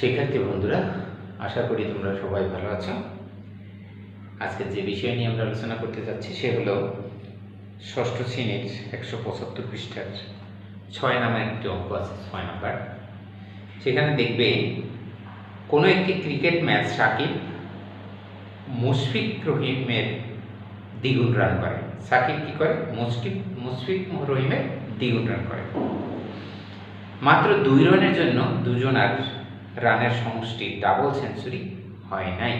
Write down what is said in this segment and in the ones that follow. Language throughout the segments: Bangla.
শিক্ষার্থী বন্ধুরা, আশা করি তোমরা সবাই ভালো আছো। আজকে যে বিষয় নিয়ে আমরা আলোচনা করতে যাচ্ছি, সে হলো ষষ্ঠ শ্রেণির একশো পঁচাত্তর পৃষ্ঠার ছয় নামের একটি অঙ্ক আছে, ছয় নাম্বার। সেখানে দেখবে, কোনো একটি ক্রিকেট ম্যাচ সাকিব মুশফিক রহিমের দ্বিগুণ রান করে। সাকিব কি করে? মুশফিক মুশফিক রহিমের দ্বিগুণ রান করে। মাত্র দুই রানের জন্য দুজনার রানের সমষ্টি ডাবল সেঞ্চুরি হয় নাই।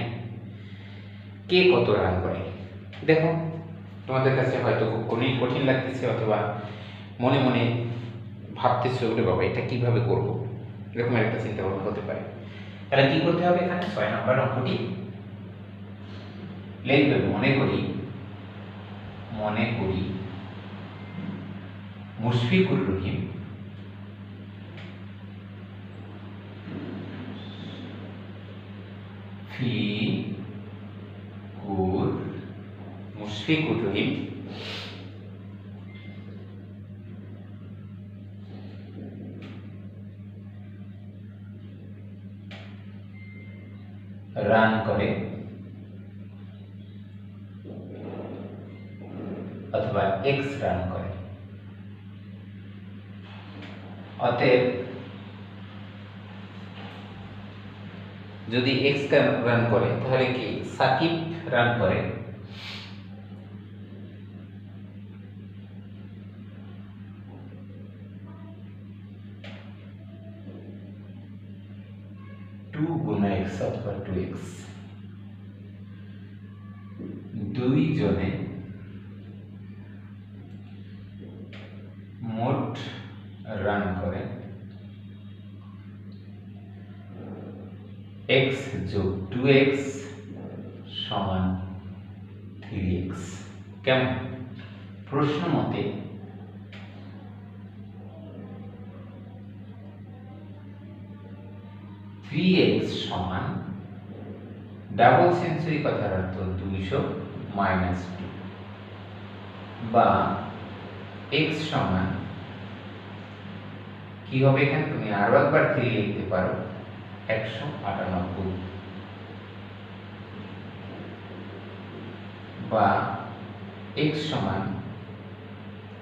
কে কত রান করে? দেখো, তোমাদের কাছে হয়তো খুব কঠিন কঠিন লাগতেছে অথবা মনে মনে ভাবতেছে, ওরে বাবা, এটা কীভাবে করব? এরকম একটা চিন্তা ভাবনা হতে পারে। তাহলে কি করতে হবে এখানে? ছয় নম্বর অঙ্কটি। লিখবে মনে করি মনে করি, মুশফিকুর রহিম ফি কুর মুশফিকুর রহিম রান করে অথবা এক্স রান করে অতএব, যদি এক্স রান করে, তাহলে কি? সাকিব রান করে। টু গুণা এক্স অথবা টু এক্স দুই জনে মোট রান করে এক্স যোগ টু এক্স সমান থ্রি এক্স কেমন? প্রশ্ন মতে এক্স সমান ডাবল সেঞ্চুরি কথার অর্থ দুইশো মাইনাস টু বা এক্স সমান কি হবে এখানে? তুমি আরও একবার থ্রি লিখতে পারো, একশো আটানব্বই বা এক্স সমান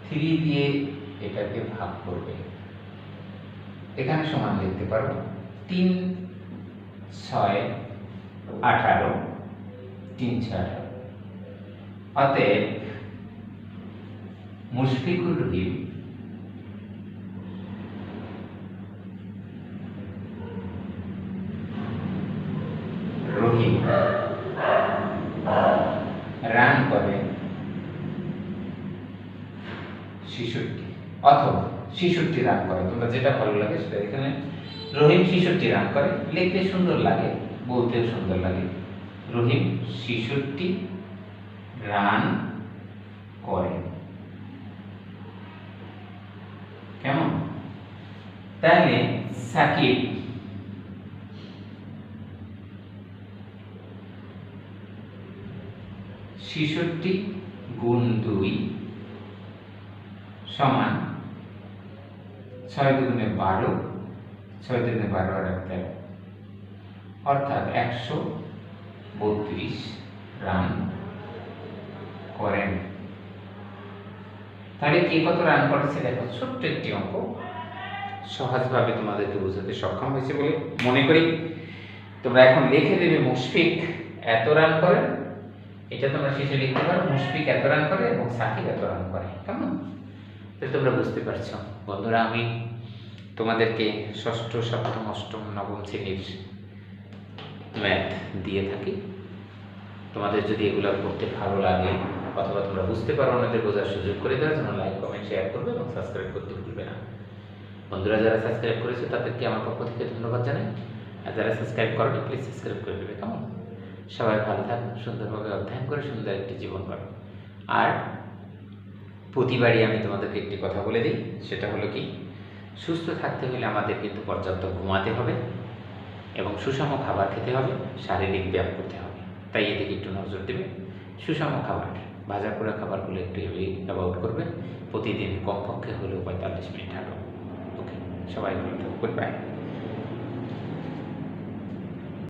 থ্রি দিয়ে এটাকে ভাগ করবে। এখানে সমান লিখতে পারো তিন ছয় আঠারো তিন ছয় অতএব মুশফিকুর রহিম রহিম রান করে ছেষট্টি। অথবা ছেষট্টি রান করে। তোমরা যেটা ভালো লাগে সেটা এখানে রহিম ছেষট্টি রান করে, লিখতে সুন্দর লাগে, বলতেও সুন্দর লাগে। রহিম ছেষট্টি রান করে। কেমন? তাহলে সাকিব ছেষট্টি গুণ দুই সমান ছয় দুগুণে বারো, ছয় দুগুণে বারো আর এক তেরো। অর্থাৎ একশো বত্রিশ রান করেন। তাহলে কে কত রান করেছে? দেখো, ছোট্ট একটি অঙ্ক। সহজভাবে তোমাদেরকে বোঝাতে সক্ষম হয়েছে বলে মনে করি। তোমরা এখন লিখে দেবে মুশফিক এত রান করেন এটা তোমরা শেষে লিখতে পারো, মুশফিক এত রান করে এবং সাকিব এত রান করে। কেমন? তাহলে তোমরা বুঝতে পারছ। বন্ধুরা, আমি তোমাদেরকে ষষ্ঠ, সপ্তম, অষ্টম, নবম শ্রেণির ম্যাথ দিয়ে থাকি। তোমাদের যদি এগুলো করতে ভালো লাগে অথবা তোমরা বুঝতে পারো ওনাদের বোঝার সুযোগ করে দেওয়ার জন্য লাইক কমেন্ট শেয়ার করবে এবং সাবস্ক্রাইব করতে ভুলবে না। বন্ধুরা, যারা সাবস্ক্রাইব করেছে তাদেরকে আমার পক্ষ থেকে ধন্যবাদ জানাই। আর যারা সাবস্ক্রাইব করেনি প্লিজ সাবস্ক্রাইব করে দেবে, কেমন? সবাই ভালো থাকুন সুন্দরভাবে অধ্যয়ন করে সুন্দর একটি জীবন করো আর প্রতিবারই আমি তোমাদেরকে একটি কথা বলে দিই, সেটা হলো কি, সুস্থ থাকতে হলে আমাদের কিন্তু পর্যাপ্ত ঘুমাতে হবে এবং সুষম খাবার খেতে হবে, শারীরিক ব্যায়াম করতে হবে। তাই এদিকে একটু নজর দেবে। সুষম খাবার ভাজা পোড়া খাবারগুলো একটু অ্যাভয়েড করবে। প্রতিদিন কমপক্ষে হলেও পঁয়তাল্লিশ মিনিট হাঁটো। ওকে সবাই ভালো থাকবে বাই